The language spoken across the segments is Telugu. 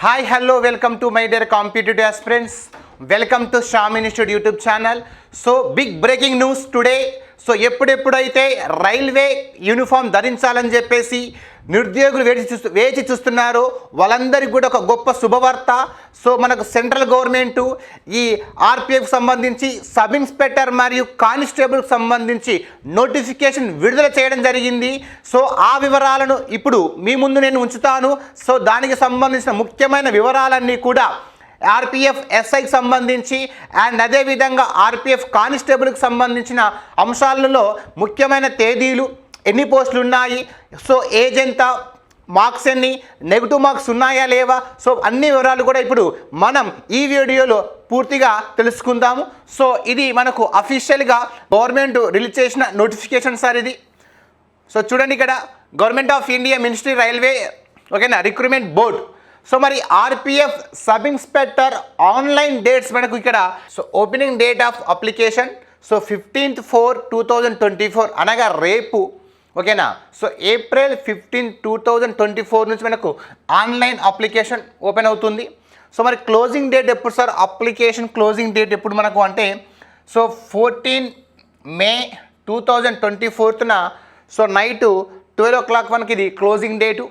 Hi, hello, welcome to my dear competitive friends. Welcome to Shaman Institute YouTube channel. So, big breaking news today. So ఎప్పుడెప్పుడైతే railway uniform ధరించాలని చెప్పేసి నిరుద్యోగులు వేచి చూస్తూ వేచి చూస్తున్నారో వాళ్ళందరికీ కూడా ఒక గొప్ప శుభవార్త. సో మనకు సెంట్రల్ గవర్నమెంటు ఈ ఆర్పిఎఫ్ సంబంధించి సబ్ ఇన్స్పెక్టర్ మరియు కానిస్టేబుల్కి సంబంధించి నోటిఫికేషన్ విడుదల చేయడం జరిగింది. సో ఆ వివరాలను ఇప్పుడు మీ ముందు నేను ఉంచుతాను. సో దానికి సంబంధించిన ముఖ్యమైన వివరాలన్నీ కూడా ఆర్పిఎఫ్ ఎస్ఐకి సంబంధించి అండ్ అదేవిధంగా ఆర్పిఎఫ్ కానిస్టేబుల్కి సంబంధించిన అంశాలలో ముఖ్యమైన తేదీలు ఎన్ని పోస్టులు ఉన్నాయి? సో ఏజ్ ఎంత? మార్క్స్ ఎన్ని? నెగిటివ్ మార్క్స్ ఉన్నాయా లేవా? సో అన్ని వివరాలు కూడా ఇప్పుడు మనం ఈ వీడియోలో పూర్తిగా తెలుసుకుందాము. సో ఇది మనకు అఫీషియల్గా గవర్నమెంట్ రిలీజ్ చేసిన నోటిఫికేషన్ సార్ ఇది. సో చూడండి ఇక్కడ government of India ministry railway ఓకేనా? రిక్రూట్మెంట్ బోర్డ్ సో మరి RPF sub inspector online dates మనకు ఇక్కడ so opening date of application so fifteenth four two thousand twenty four అనగా రేపు ఓకేనా? So April fifteen two thousand twenty four నుంచి మనకు ఆన్లైన్ అప్లికేషన్ ఓపెన్ అవుతుంది. సో మరి క్లోజింగ్ డేట్ ఎప్పుడు సార్ అప్లికేషన్ క్లోజింగ్ డేట్ ఎప్పుడు మనకు అంటే so fourteen May two thousand twenty ఫోర్త్న so night twelve o'clock మనకి ఇది క్లోజింగ్ డేటు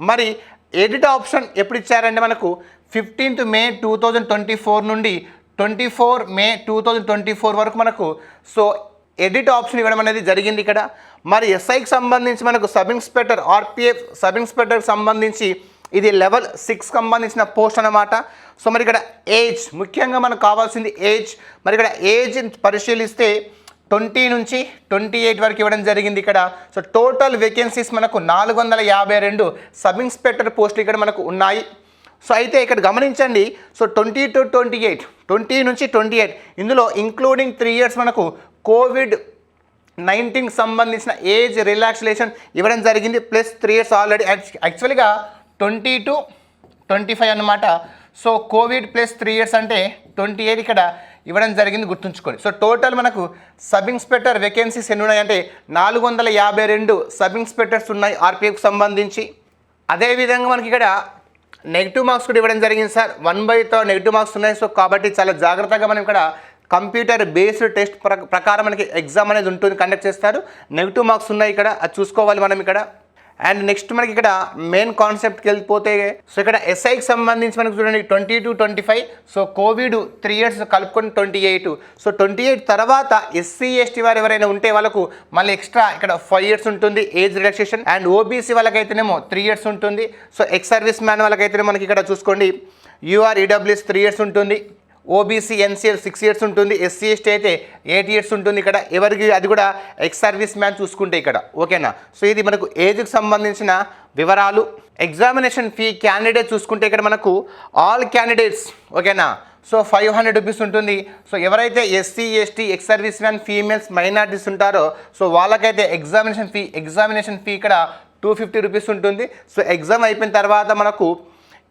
మరి ఎడిట్ ఆప్షన్ ఎప్పుడు ఇచ్చారంటే మనకు? Fifteenth May two thousand twenty four నుండి twenty four May two thousand twenty four వరకు మనకు. సో ఎడిట్ ఆప్షన్ ఇవ్వడం అనేది జరిగింది ఇక్కడ. మరి ఎస్ఐకి సంబంధించి మనకు సబ్ ఇన్స్పెక్టర్ ఆర్పిఎఫ్ సబ్ ఇన్స్పెక్టర్కి సంబంధించి ఇది లెవెల్ సిక్స్ సంబంధించిన పోస్ట్ అన్నమాట. సో మరి ఇక్కడ ఏజ్ ముఖ్యంగా మనకు కావాల్సింది ఏజ్. మరి ఇక్కడ ఏజ్ పరిశీలిస్తే ట్వంటీ నుంచి ట్వంటీ ఎయిట్ వరకు ఇవ్వడం జరిగింది ఇక్కడ. సో టోటల్ వేకెన్సీస్ మనకు నాలుగు వందల యాభై రెండు సబ్ ఇన్స్పెక్టర్ పోస్టులు ఇక్కడ మనకు ఉన్నాయి. సో అయితే ఇక్కడ గమనించండి. So twenty to twenty eight twenty నుంచి ట్వంటీ ఎయిట్ ఇందులో ఇంక్లూడింగ్ త్రీ ఇయర్స్ మనకు కోవిడ్ నైన్టీన్కి సంబంధించిన ఏజ్ రిలాక్సేషన్ ఇవ్వడం జరిగింది. ప్లస్ త్రీ ఇయర్స్ ఆల్రెడీ యాక్చువల్గా ట్వంటీ టు ట్వంటీ ఫైవ్ అనమాట so covid plus three years అంటే ట్వంటీ ఎయిట్ ఇక్కడ ఇవ్వడం జరిగింది గుర్తుంచుకోండి. సో టోటల్ మనకు సబ్ ఇన్స్పెక్టర్ వేకెన్సీస్ ఎన్ని ఉన్నాయంటే నాలుగు వందల యాభై రెండు సబ్ ఇన్స్పెక్టర్స్ ఉన్నాయి ఆర్పిఎఫ్కి సంబంధించి. అదేవిధంగా మనకి ఇక్కడ నెగిటివ్ మార్క్స్ కూడా ఇవ్వడం జరిగింది సార్. వన్ బైతో నెగిటివ్ మార్క్స్ ఉన్నాయి. సో కాబట్టి చాలా జాగ్రత్తగా మనం ఇక్కడ కంప్యూటర్ బేస్డ్ టెస్ట్ ప్రకారం మనకి ఎగ్జామ్ అనేది ఉంటుంది కండక్ట్ చేస్తారు. నెగిటివ్ మార్క్స్ ఉన్నాయి ఇక్కడ. అది చూసుకోవాలి మనం ఇక్కడ. అండ్ నెక్స్ట్ మనకి ఇక్కడ మెయిన్ కాన్సెప్ట్కి వెళ్ళిపోతే సో ఇక్కడ ఎస్ఐకి సంబంధించి మనకు చూడండి twenty to twenty five so covid three years కలుపుకొని twenty eight. So twenty eight తర్వాత ఎస్సీ ఎస్టీ వారు ఎవరైనా ఉంటే వాళ్ళకు మళ్ళీ ఎక్స్ట్రా ఇక్కడ ఫైవ్ ఇయర్స్ ఉంటుంది ఏజ్ రిలాక్సేషన్ అండ్ ఓబీసీ వాళ్ళకైతేనేమో త్రీ ఇయర్స్ ఉంటుంది. సో ఎక్స్ సర్వీస్ మ్యాన్ వాళ్ళకైతేనే మనకి ఇక్కడ చూసుకోండి యూఆర్ ఈడబ్ల్యూఎస్ త్రీ ఇయర్స్ ఉంటుంది. ఓబీసీ ఎన్సీఎల్ సిక్స్ ఇయర్స్ ఉంటుంది ఎస్సీ ఎస్టీ అయితే ఎయిట్ ఇయర్స్ ఉంటుంది ఇక్కడ. ఎవరికి అది కూడా ఎక్స్ సర్వీస్ మ్యాన్ చూసుకుంటే ఇక్కడ. ఓకేనా సో ఇది మనకు ఏజ్కి సంబంధించిన వివరాలు. ఎగ్జామినేషన్ ఫీ క్యాండిడేట్ చూసుకుంటే ఇక్కడ మనకు ఆల్ క్యాండిడేట్స్ ఓకేనా సో ఫైవ్ హండ్రెడ్ రూపీస్ ఉంటుంది. సో ఎవరైతే SC ST ex service man females minorities ఉంటారో సో వాళ్ళకైతే ఎగ్జామినేషన్ ఫీ ఎగ్జామినేషన్ ఫీ ఇక్కడ టూ ఫిఫ్టీ రూపీస్ ఉంటుంది. సో ఎగ్జామ్ అయిపోయిన తర్వాత మనకు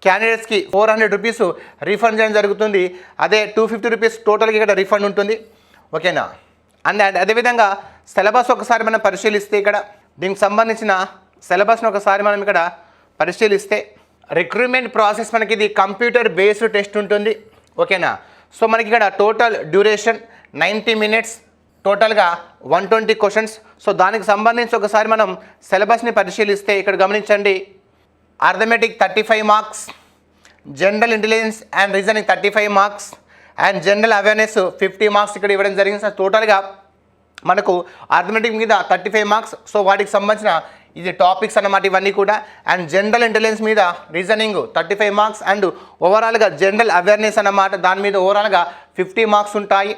క్యాండిడేట్స్కి ఫోర్ హండ్రెడ్ రూపీస్ రీఫండ్ చేయడం జరుగుతుంది. అదే టూ ఫిఫ్టీ రూపీస్ టోటల్గా ఇక్కడ రీఫండ్ ఉంటుంది. ఓకేనా అండ్ అండ్ అదేవిధంగా సిలబస్ ఒకసారి మనం పరిశీలిస్తే ఇక్కడ దీనికి సంబంధించిన సిలబస్ని ఒకసారి మనం ఇక్కడ పరిశీలిస్తే రిక్రూట్మెంట్ ప్రాసెస్ మనకి ఇది కంప్యూటర్ బేస్డ్ టెస్ట్ ఉంటుంది. ఓకేనా సో మనకి ఇక్కడ టోటల్ డ్యూరేషన్ నైంటీ మినిట్స్ టోటల్గా వన్ ట్వంటీ క్వశ్చన్స్ సో దానికి సంబంధించి ఒకసారి మనం సిలబస్ని పరిశీలిస్తే ఇక్కడ గమనించండి. Arithmetic thirty five marks general intelligence and reasoning thirty five marks and general awareness fifty marks ఇక్కడ ఇవ్వడం జరిగింది. సార్ టోటల్గా మనకు అర్థమెటిక్ మీద థర్టీ ఫైవ్ మార్క్స్ సో వాటికి సంబంధించిన ఇది టాపిక్స్ అన్నమాట ఇవన్నీ కూడా. అండ్ జనరల్ ఇంటెలిజెన్స్ మీద reasoning thirty five marks and ఓవరాల్గా జనరల్ అవేర్నెస్ అన్నమాట. దాని మీద ఓవరాల్గా ఫిఫ్టీ మార్క్స్ ఉంటాయి.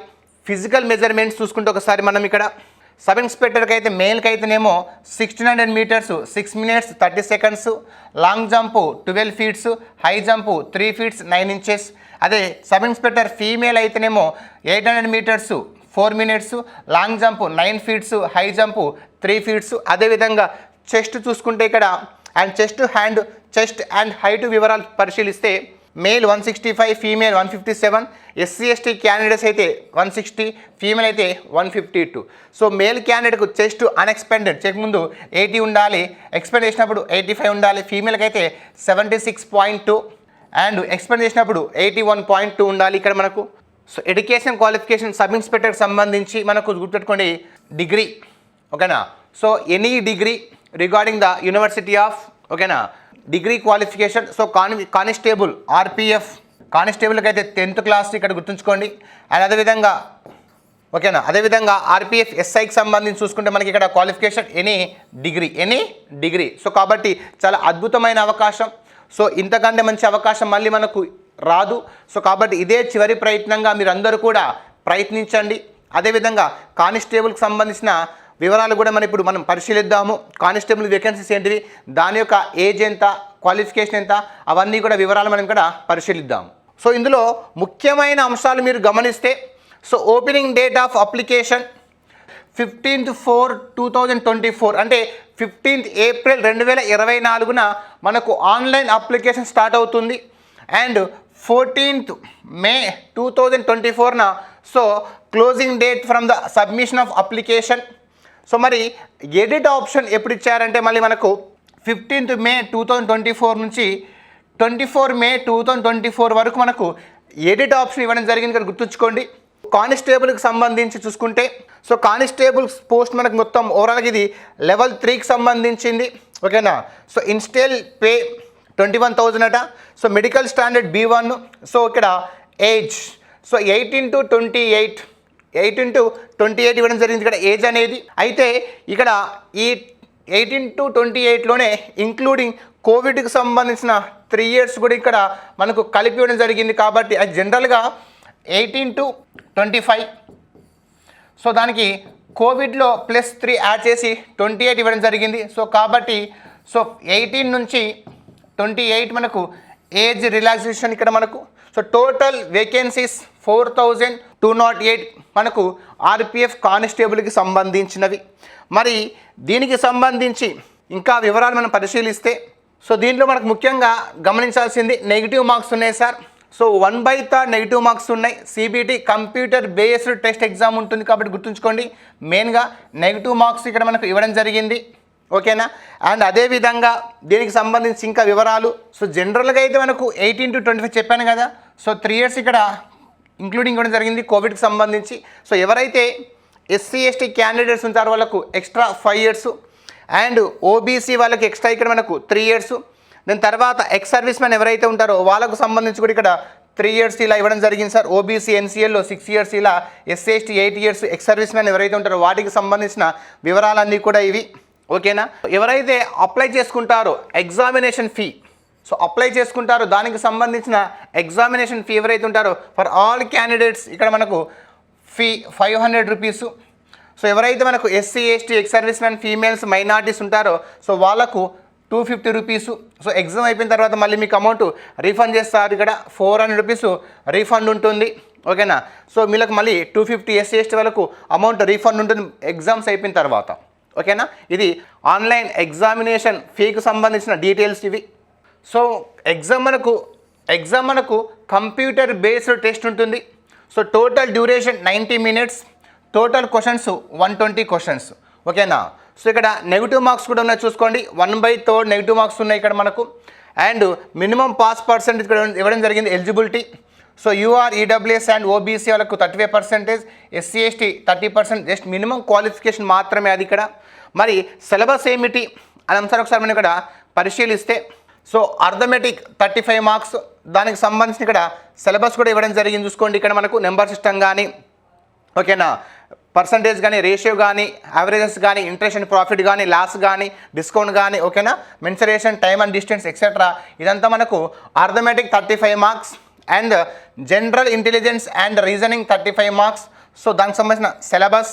ఫిజికల్ మెజర్మెంట్స్ చూసుకుంటే ఒకసారి మనం ఇక్కడ సబ్ ఇన్స్పెక్టర్కి అయితే మేల్కి అయితేనేమో sixteen hundred metres six minutes thirty seconds long jump twelve feets high jump three feets nine inches అదే సబ్ ఇన్స్పెక్టర్ ఫీమేల్ అయితేనేమో eight hundred metres four minutes long jump nine feets high jump three feets అదేవిధంగా చెస్ట్ చూసుకుంటే ఇక్కడ and chest hand chest and height వివరాలు పరిశీలిస్తే male one sixty five female one fifty seven SC ST candidates అయితే వన్ సిక్స్టీ ఫీమేల్ అయితే one fifty two so male క్యాండిడేట్కు chest unexpanded check ముందు ఎయిటీ ఉండాలి. ఎక్స్పెండ్ చేసినప్పుడు ఎయిటీ ఫైవ్ ఉండాలి. ఫీమేల్కి అయితే seventy six point two and expand చేసినప్పుడు ఎయిటీ వన్ పాయింట్ టూ ఉండాలి ఇక్కడ మనకు. సో ఎడ్యుకేషన్ క్వాలిఫికేషన్ సబ్ ఇన్స్పెక్టర్కి సంబంధించి మనకు గుర్తుపెట్టుకోండి. డిగ్రీ ఓకేనా so any degree regarding the university of ఓకేనా డిగ్రీ క్వాలిఫికేషన్. సో కాని కానిస్టేబుల్ ఆర్పిఎఫ్ కానిస్టేబుల్కి అయితే టెన్త్ క్లాస్ ఇక్కడ గుర్తుంచుకోండి. అండ్ అదేవిధంగా ఓకేనా? అదేవిధంగా ఆర్పిఎఫ్ ఎస్ఐకి సంబంధించి చూసుకుంటే మనకి ఇక్కడ qualification any degree any degree. So కాబట్టి చాలా అద్భుతమైన అవకాశం. సో ఇంతకంటే మంచి అవకాశం మళ్ళీ మనకు రాదు. సో కాబట్టి ఇదే చివరి ప్రయత్నంగా మీరు కూడా ప్రయత్నించండి. అదేవిధంగా కానిస్టేబుల్కి సంబంధించిన వివరాలు కూడా మనం ఇప్పుడు మనం పరిశీలిద్దాము. కానిస్టేబుల్ వేకెన్సీస్ ఏంటివి దాని యొక్క ఏజ్ ఎంత? క్వాలిఫికేషన్ ఎంత? అవన్నీ కూడా వివరాలు మనం ఇక్కడ పరిశీలిద్దాం. సో ఇందులో ముఖ్యమైన అంశాలు మీరు గమనిస్తే so opening date of application fifteenth four two thousand twenty four అంటే ఫిఫ్టీన్త్ ఏప్రిల్ రెండు వేల ఇరవై నాలుగున మనకు ఆన్లైన్ అప్లికేషన్ స్టార్ట్ అవుతుంది. And fourteenth May two thousand twenty ఫోర్న so closing date from the submission of application so మరి ఎడిట్ ఆప్షన్ ఎప్పుడు ఇచ్చారంటే మళ్ళీ మనకు fifteenth May two thousand twenty four నుంచి twenty four May two thousand twenty four వరకు మనకు ఎడిట్ ఆప్షన్ ఇవ్వడం జరిగింది ఇక్కడ గుర్తుంచుకోండి. కానిస్టేబుల్కి సంబంధించి చూసుకుంటే సో కానిస్టేబుల్స్ పోస్ట్ మనకు మొత్తం ఓవరాల్గా ఇది లెవెల్ త్రీకి సంబంధించింది. ఓకేనా? So initial pay twenty one thousand అట. So medical standard B one. So ఇక్కడ age. So eighteen to twenty eight. Eighteen to twenty eight ఇవ్వడం జరిగింది ఇక్కడ ఏజ్ అనేది. అయితే ఇక్కడ ఈ ఎయిటీన్ టు ట్వంటీ ఎయిట్లోనే ఇంక్లూడింగ్ కోవిడ్కి సంబంధించిన త్రీ ఇయర్స్ కూడా ఇక్కడ మనకు కలిపి ఇవ్వడం జరిగింది కాబట్టి అది జనరల్గా eighteen to twenty five. So దానికి కోవిడ్లో ప్లస్ త్రీ యాడ్ చేసి ట్వంటీ ఎయిట్ ఇవ్వడం జరిగింది. సో కాబట్టి సో ఎయిటీన్ నుంచి ట్వంటీ ఎయిట్ మనకు ఏజ్ రిలాక్సేషన్ ఇక్కడ మనకు. So total vacancies four thousand two nought eight మనకు ఆర్పిఎఫ్ కానిస్టేబుల్కి సంబంధించినవి. మరి దీనికి సంబంధించి ఇంకా వివరాలు మనం పరిశీలిస్తే సో దీంట్లో మనకు ముఖ్యంగా గమనించాల్సింది నెగిటివ్ మార్క్స్ ఉన్నాయి sir. So one by third negative marks ఉన్నాయి. CBT computer based test exam ఉంటుంది కాబట్టి గుర్తుంచుకోండి. మెయిన్గా నెగిటివ్ మార్క్స్ ఇక్కడ మనకు ఇవ్వడం జరిగింది. ఓకేనా? అండ్ అదేవిధంగా దీనికి సంబంధించి ఇంకా వివరాలు. సో జనరల్గా అయితే మనకు ఎయిటీన్ టు ట్వంటీ ఫైవ్ చెప్పాను కదా. సో త్రీ ఇయర్స్ ఇక్కడ ఇంక్లూడింగ్ ఇవ్వడం జరిగింది కోవిడ్కి సంబంధించి. సో ఎవరైతే ఎస్సీ ఎస్టీ క్యాండిడేట్స్ ఉంటారో వాళ్ళకు extra five years and OBC వాళ్ళకి ఎక్స్ట్రా ఇక్కడ మనకు త్రీ ఇయర్స్. దాని తర్వాత ఎక్స్ సర్వీస్ మ్యాన్ ఎవరైతే ఉంటారో వాళ్ళకు సంబంధించి కూడా ఇక్కడ త్రీ ఇయర్స్ ఇలా ఇవ్వడం జరిగింది సార్. ఓబీసీ ఎన్సీఎల్లో సిక్స్ ఇయర్స్ ఇలా SC ST eight years ex service man ఎవరైతే ఉంటారో వాటికి సంబంధించిన వివరాలన్నీ కూడా ఇవి. ఓకేనా? ఎవరైతే అప్లై చేసుకుంటారో ఎగ్జామినేషన్ ఫీ సో అప్లై చేసుకుంటారు. దానికి సంబంధించిన ఎగ్జామినేషన్ ఫీ ఎవరైతే ఉంటారో ఫర్ ఆల్ క్యాండిడేట్స్ ఇక్కడ మనకు fee five hundred rupees so ఎవరైతే మనకు SC ST ex service man females minorities ఉంటారో సో వాళ్ళకు two fifty rupees so exam అయిపోయిన తర్వాత మళ్ళీ మీకు అమౌంట్ రీఫండ్ చేస్తారు. ఇక్కడ ఫోర్ హండ్రెడ్ రూపీస్ రీఫండ్ ఉంటుంది. ఓకేనా? సో మీకు మళ్ళీ టూ ఫిఫ్టీ ఎస్సీ ఎస్టీ వాళ్ళకు అమౌంట్ రీఫండ్ ఉంటుంది ఎగ్జామ్స్ అయిపోయిన తర్వాత. ఓకేనా? ఇది ఆన్లైన్ ఎగ్జామినేషన్ ఫీకి సంబంధించిన డీటెయిల్స్ ఇవి. సో ఎగ్జామ్ మనకు ఎగ్జామ్ మనకు కంప్యూటర్ బేస్డ్ టెస్ట్ ఉంటుంది. So total duration ninety minutes total questions one twenty questions. ఓకేనా? సో ఇక్కడ నెగిటివ్ మార్క్స్ కూడా ఉన్నాయి చూసుకోండి. One by third negative marks ఉన్నాయి ఇక్కడ మనకు. అండ్ మినిమం పాస్ పర్సెంటేజ్ ఇక్కడ ఇవ్వడం జరిగింది eligibility. So UR EWS and OBC వాళ్ళకు thirty five percentage SC ST thirty percent just minimum qualification మాత్రమే అది ఇక్కడ. మరి సిలబస్ ఏమిటి? అని అంశాలు ఒకసారి మనం ఇక్కడ పరిశీలిస్తే so arithmetic thirty five marks. దానికి సంబంధించిన ఇక్కడ సిలబస్ కూడా ఇవ్వడం జరిగింది చూసుకోండి. ఇక్కడ మనకు నెంబర్ సిస్టమ్ కానీ ఓకేనా? పర్సంటేజ్ కానీ రేషియో కానీ యావరేజెస్ కానీ ఇంట్రెస్ట్ అండ్ ప్రాఫిట్ కానీ లాస్ కానీ డిస్కౌంట్ కానీ ఓకేనా? Mensuration time and distance etcetera ఇదంతా మనకు arithmetic thirty five marks and general intelligence and reasoning thirty five marks. So దానికి సంబంధించిన syllabus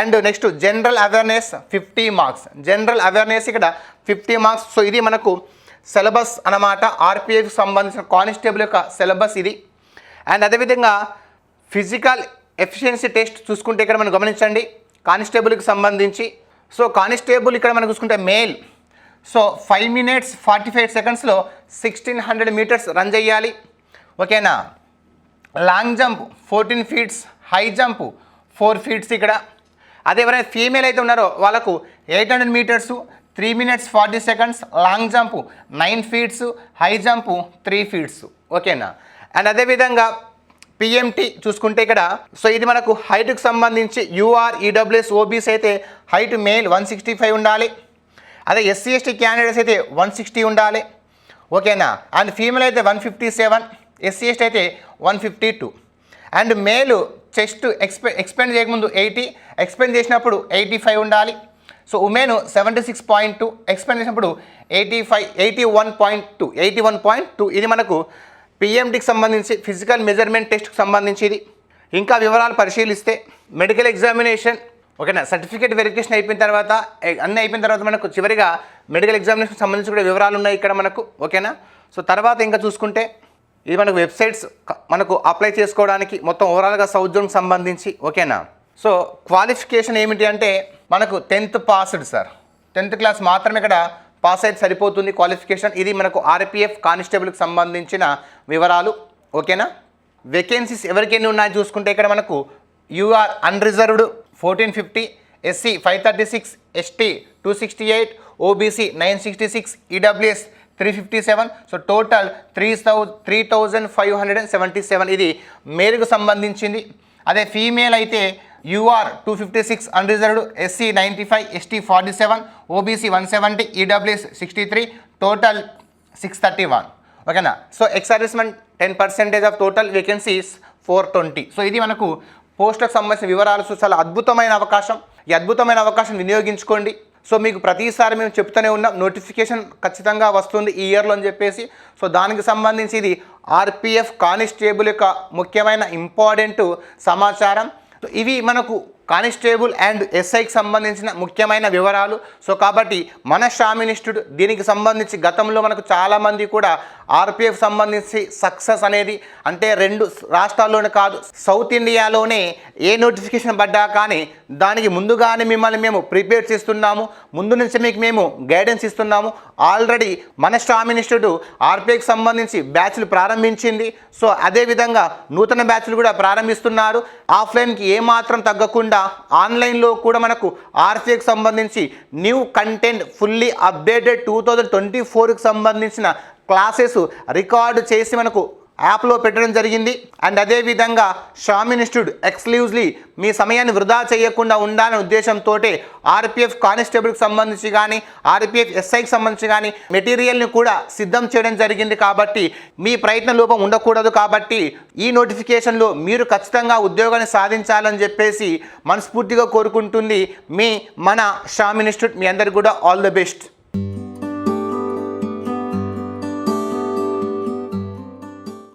and next general awareness fifty marks. General awareness ఇక్కడ ఫిఫ్టీ మార్క్స్. సో ఇది మనకు సిలబస్ అన్నమాట. ఆర్పిఎఫ్ సంబంధించిన కానిస్టేబుల్ యొక్క సిలబస్ ఇది. అండ్ అదేవిధంగా ఫిజికల్ ఎఫిషియన్సీ టెస్ట్ చూసుకుంటే ఇక్కడ మనం గమనించండి. కానిస్టేబుల్కి సంబంధించి. సో కానిస్టేబుల్ ఇక్కడ మనం చూసుకుంటే male. So five minutes forty five సెకండ్స్లో సిక్స్టీన్ హండ్రెడ్ మీటర్స్ రన్ చేయాలి. ఓకేనా? Long jump fourteen feets high jump four feets ఇక్కడ. అదే ఎవరైనా ఫీమేల్ అయితే ఉన్నారో వాళ్ళకు eight hundred metres three minutes forty seconds long jump nine feets high jump three feets. ఓకేనా? అండ్ అదేవిధంగా పిఎంటీ చూసుకుంటే ఇక్కడ సో ఇది మనకు హైట్కి సంబంధించి యూఆర్ ఈడబ్ల్యూఎస్ ఓబీస్ అయితే height male one sixty five ఉండాలి. అదే ఎస్సీ ఎస్టీ క్యాండిడేట్స్ అయితే వన్ సిక్స్టీ ఉండాలి. ఓకేనా? అండ్ ఫీమేల్ అయితే one fifty seven SC ST అయితే one fifty two and male chest ఎక్స్పె expand చేయకముందు ఎయిటీ ఎక్స్పెండ్ చేసినప్పుడు ఎయిటీ ఫైవ్ ఉండాలి. So women seventy six point two expand చేసినప్పుడు eighty five eighty one point two eighty one point two ఇది మనకు పిఎండికి సంబంధించి ఫిజికల్ మెజర్మెంట్ టెస్ట్కి సంబంధించి ఇది ఇంకా వివరాలు పరిశీలిస్తే మెడికల్ ఎగ్జామినేషన్ ఓకేనా? సర్టిఫికేట్ వెరిఫికేషన్ అయిపోయిన తర్వాత అన్నీ అయిపోయిన తర్వాత మనకు చివరిగా మెడికల్ ఎగ్జామినేషన్ సంబంధించి కూడా వివరాలు ఉన్నాయి ఇక్కడ మనకు ఓకేనా? సో తర్వాత ఇంకా చూసుకుంటే ఇది మనకు వెబ్సైట్స్ మనకు అప్లై చేసుకోవడానికి మొత్తం ఓవరాల్గా సౌత్ సంబంధించి ఓకేనా? సో క్వాలిఫికేషన్ ఏమిటి అంటే మనకు tenth passed sir. Tenth class మాత్రమే ఇక్కడ పాస్ అయితే సరిపోతుంది క్వాలిఫికేషన్. ఇది మనకు ఆర్పిఎఫ్ కానిస్టేబుల్కి సంబంధించిన వివరాలు. ఓకేనా? వేకెన్సీస్ ఎవరికెన్ని ఉన్నాయో చూసుకుంటే ఇక్కడ మనకు UR unreserved fourteen fifty SC five thirty six ST two sixty eight OBC nine sixty six EWS three fifty seven so total three thou three thousand five hundred and seventy seven ఇది మేలుకు సంబంధించింది. అదే ఫీమేల్ అయితే UR two fifty six unreserved SC ninety five ST forty seven OBC one seventy EWS sixty three total six thirty one ఓకేనా so ex ten percentage of total vacancies four twenty so ఇది మనకు పోస్టుకు సంబంధించిన వివరాలు చాలా అద్భుతమైన అవకాశం. ఈ అద్భుతమైన అవకాశం వినియోగించుకోండి. సో మీకు ప్రతిసారి మేము చెప్తూనే ఉన్నాం నోటిఫికేషన్ ఖచ్చితంగా వస్తుంది ఈ ఇయర్లో అని చెప్పేసి. సో దానికి సంబంధించి ఇది ఆర్పిఎఫ్ కానిస్టేబుల్ యొక్క ముఖ్యమైన ఇంపార్టెంట్ సమాచారం. ఇవి మనకు కానిస్టేబుల్ అండ్ ఎస్ఐకి సంబంధించిన ముఖ్యమైన వివరాలు. సో కాబట్టి మన షామినిస్టుడు దీనికి సంబంధించి గతంలో మనకు చాలామంది కూడా ఆర్పిఎఫ్ సంబంధించి సక్సెస్ అనేది అంటే రెండు రాష్ట్రాల్లోనే కాదు సౌత్ ఇండియాలోనే ఏ నోటిఫికేషన్ పడ్డా కానీ దానికి ముందుగానే మిమ్మల్ని మేము ప్రిపేర్ చేస్తున్నాము. ముందు నుంచి మీకు మేము గైడెన్స్ ఇస్తున్నాము. ఆల్రెడీ మన స్టామినిస్టుడు ఆర్పిఐకి సంబంధించి బ్యాచ్లు ప్రారంభించింది. సో అదేవిధంగా నూతన బ్యాచ్లు కూడా ప్రారంభిస్తున్నారు. ఆఫ్లైన్కి ఏమాత్రం తగ్గకుండా ఆన్లైన్లో కూడా మనకు ఆర్పిఐకి సంబంధించి new content fully updated two thousand twenty ఫోర్కి సంబంధించిన క్లాసెస్ రికార్డు చేసి మనకు యాప్లో పెట్టడం జరిగింది. అండ్ అదేవిధంగా షామిన్ ఇన్స్టిట్యూట్ ఎక్స్క్లూజ్లీ మీ సమయాన్ని వృధా చేయకుండా ఉండాలనే ఉద్దేశంతో ఆర్పిఎఫ్ కానిస్టేబుల్కి సంబంధించి కానీ ఆర్పిఎఫ్ ఎస్ఐకి సంబంధించి కానీ మెటీరియల్ని కూడా సిద్ధం చేయడం జరిగింది కాబట్టి మీ ప్రయత్న లోపం ఉండకూడదు కాబట్టి ఈ నోటిఫికేషన్లో మీరు ఖచ్చితంగా ఉద్యోగాన్ని సాధించాలని చెప్పేసి మనస్ఫూర్తిగా కోరుకుంటుంది మీ మన షామిన్ ఇన్స్టిట్యూట్ మీ అందరికి కూడా ఆల్ ద బెస్ట్.